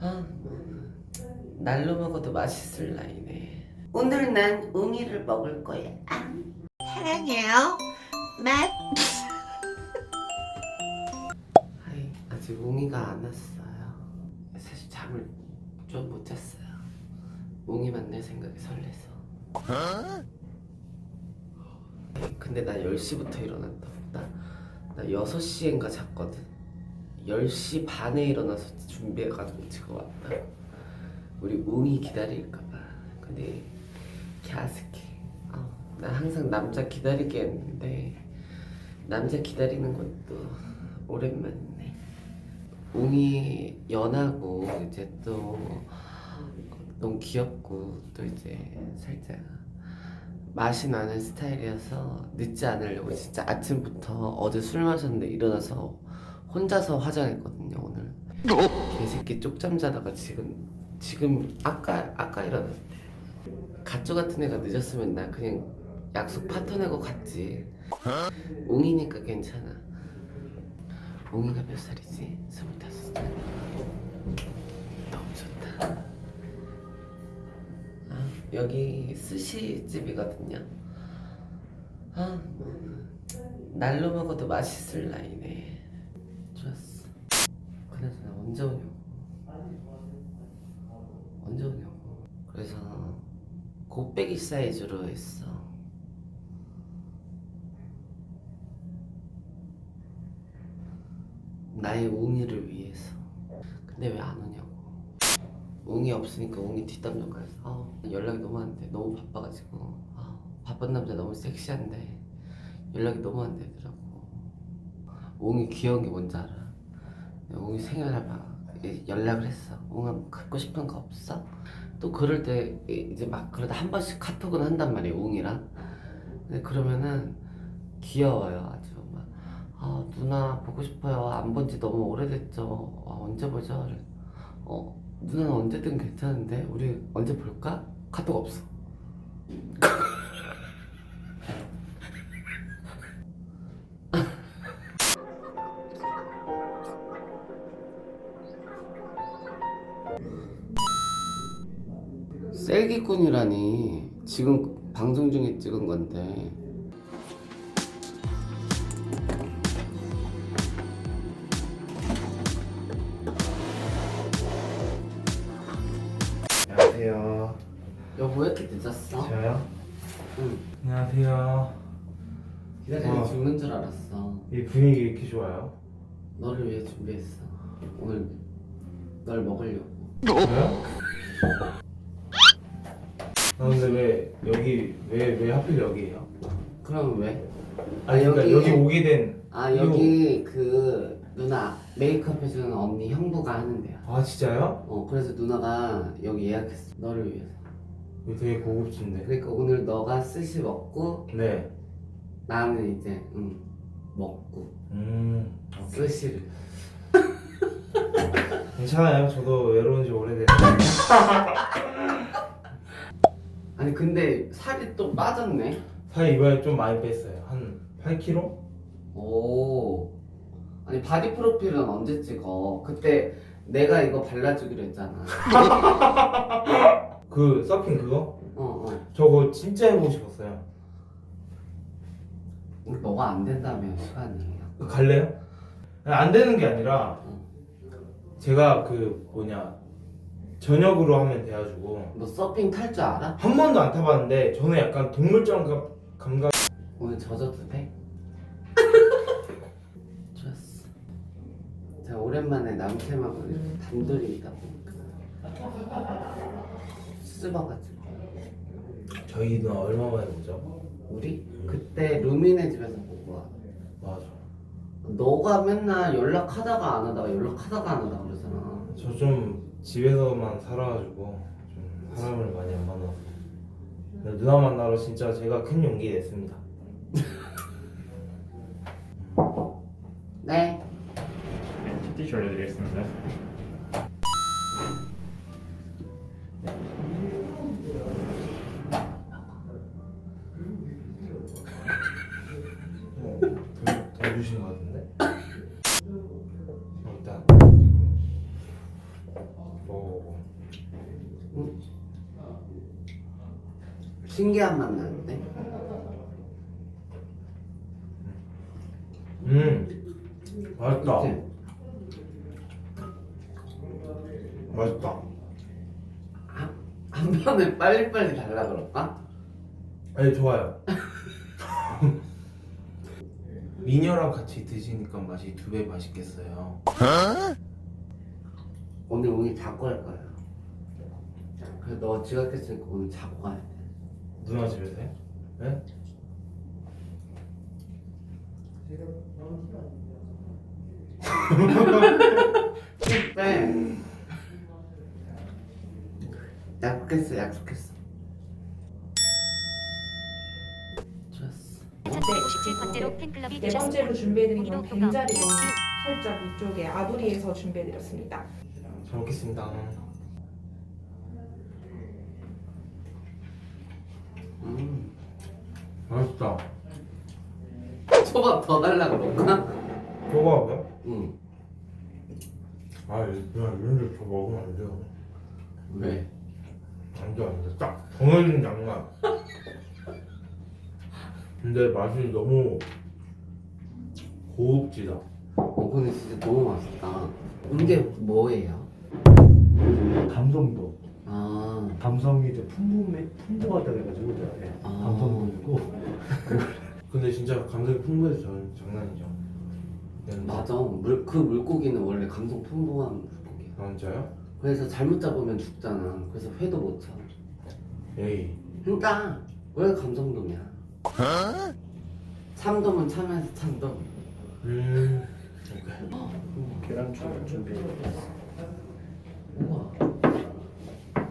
아, 날로 먹어도 맛있을 나이네. 오늘 난 웅이를 먹을 거야. 아. 사랑해요. 맛. 아이, 아직 웅이가 안 왔어요. 사실 잠을 좀 못 잤어요. 웅이 만날 생각이 설레서. 근데 나 10시부터 일어났다. 나, 나 6시인가 잤거든. 10시 반에 일어나서 준비해가지고 지금 왔다. 우리 웅이 기다릴까봐. 근데 갸스키. 아, 나 항상 남자 기다리게 했는데 남자 기다리는 것도 오랜만이네. 웅이 연하고 이제 또 너무 귀엽고 또 이제 살짝 맛이 나는 스타일이어서 늦지 않으려고 진짜 아침부터 어제 술 마셨는데 일어나서 혼자서 화장했거든요 오늘. 개새끼 쪽잠 자다가 지금 지금 아까 아까 일어났대. 가쪼 같은 애가 늦었으면 나 그냥 약속 파토 내고 갔지. 웅이니까 괜찮아. 웅이가 몇 살이지? 스물다섯 살. 너무 좋다. 아, 여기 스시집이거든요. 아, 날로 먹어도 맛있을 나이네. 언제 오냐고. 언제 오냐고. 그래서 곱빼기 사이즈로 했어. 나의 웅이를 위해서. 근데 왜 안 오냐고. 웅이 없으니까 웅이 뒷담 좀 가서 아, 연락이 너무 안 돼. 너무 바빠가지고 아, 바쁜 남자 너무 섹시한데 연락이 너무 안 되더라고. 웅이 귀여운 게 뭔지 알아? 웅이 생일날 막 연락을 했어. 웅아 뭐 갖고 싶은 거 없어? 또 그럴 때 이제 막 그러다 한 번씩 카톡은 한단 말이에요. 웅이랑. 근데 그러면은 귀여워요 아주 막. 아 누나 보고 싶어요. 안 본 지 너무 오래됐죠. 아, 언제 보죠? 어 누나는 언제든 괜찮은데 우리 언제 볼까? 카톡 없어. 셀기꾼이라니 지금 방송 중에 찍은 건데 안녕하세요. 여보 왜 이렇게 늦었어? 저요? 응 안녕하세요. 기다리다 어. 죽는 줄 알았어 이 분위기 이렇게 좋아요? 너를 위해 준비했어 오늘 널 먹으려고 저요? 아 근데 왜 여기 왜 왜 하필 여기예요? 그럼 왜? 아니 아, 그러니까 여기- 여기, 오게 된. 아 여기 그 누나 메이크업 해주는 언니 형부가 하는데요 아 진짜요? 어 그래서 누나가 여기 예약했어 너를 위해서 이거 되게 고급진데. 그러니까 오늘 너가 스시 먹고 네. 나는 이제 응 먹고 음. 오케이. 스시를 괜찮아요. 저도 외로운 지 오래돼서. 아니 근데 살이 또 빠졌네 살 이번에 좀 많이 뺐어요. 한 8kg? 오 아니 바디 프로필은 언제 찍어 그때 내가 이거 발라주기로 했잖아 그 서핑 그거? 어 어 저거 진짜 해보고 싶었어요. 너가 안 된다며 시간이 그 갈래요? 아니, 안 되는 게 아니라 제가 그 뭐냐 저녁으로 하면 돼가지고 너 서핑 탈 줄 알아? 한 번도 안 타봤는데 저는 약간 동물적 감- 감각 오늘 젖어도 돼? 좋았어. 제가 오랜만에 남캠하고 이렇게 단둘이 있다 보니까 수줍어가지고 저희 누나 얼마 만에 보죠? 우리 그때 루미네 집에서 보고 와. 맞아 너가 맨날 연락하다가 안 하다가 연락하다가 안 하다가 그러잖아. 저 좀 집에서만 살아가지고 좀 사람을 많이 안 만나서 근데 누나 만나러 진짜 제가 큰 용기 냈습니다 네. 티셔츠 올려드리겠습니다. 더, 더 주신 것 같은데? 신기한 맛 나는데? 음 맛있다 그치? 맛있다 한 번에 빨리빨리 달라 그럴까? 아니 좋아요 미녀랑 같이 드시니까 맛이 두 배 맛있겠어요 오늘 웅이 자고 할 거야 그래서 너 지각했으니까 오늘 자고 가야 돼 누나 집에서 해? 네? 빼 약속했어 약속했어 좋았어 1057번째로 팬클럽이 네 번째로 준비해드린 건 뱀자리. 살짝 위쪽에 아도리에서 준비해드렸습니다. 잘 먹겠습니다 맛있다. 초밥 더 달라 그럴까? 먹어봐요? 응. 아 그냥 이런데 저 먹으면 안 돼요. 왜? 안 돼 안 돼. 딱 정해진 양만. 근데 맛이 너무 고급지다. 어 근데 진짜 너무 맛있다. 이게 뭐예요? 감성도. 아. 감성이 이제 풍부해 풍부하다 그래가지고 근데 진짜 감성이 풍부해서 저는 장난이죠 네. 맞아 물, 그 물고기는 원래 감성 풍부한 물고기야 아 진짜요? 그래서 잘못 잡으면 죽잖아 그래서 회도 못 쳐. 에이 그러니까 왜 감성돔이야? 참돔은 참에서 참돔. 음 오케이 계란초를 준비해 우와.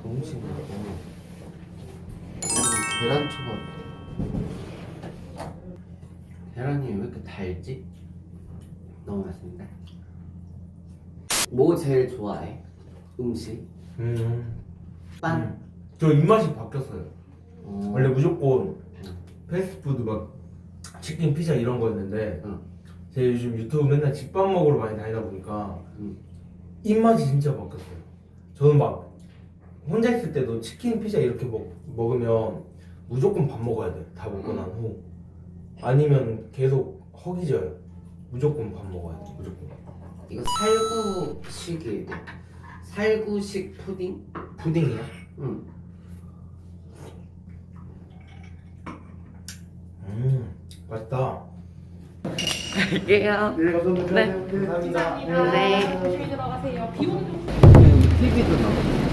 너무 신기하다. 계란 초밥. 계란이 왜 이렇게 달지? 너무 맛있는데? 뭐 제일 좋아해? 음식? 음. 빵? 저 입맛이 바뀌었어요 어. 원래 무조건 패스트푸드 막 치킨 피자 이런 거였는데 응. 제가 요즘 유튜브 맨날 집밥 먹으러 많이 다니다 보니까 응. 입맛이 진짜 바뀌었어요 저는 막 혼자 있을 때도 치킨 피자 이렇게 먹, 먹으면 무조건 밥 먹어야 돼 다 먹고 난 후 아니면 계속 허기져요 무조건 밥 먹어야 돼 무조건 이거 살구식이 살구식 푸딩? 푸딩이요? 응. 음 맛있다 갈게요. 네 감사합니다 네. 조심히 들어가세요. 비 오는 TV도 나오고.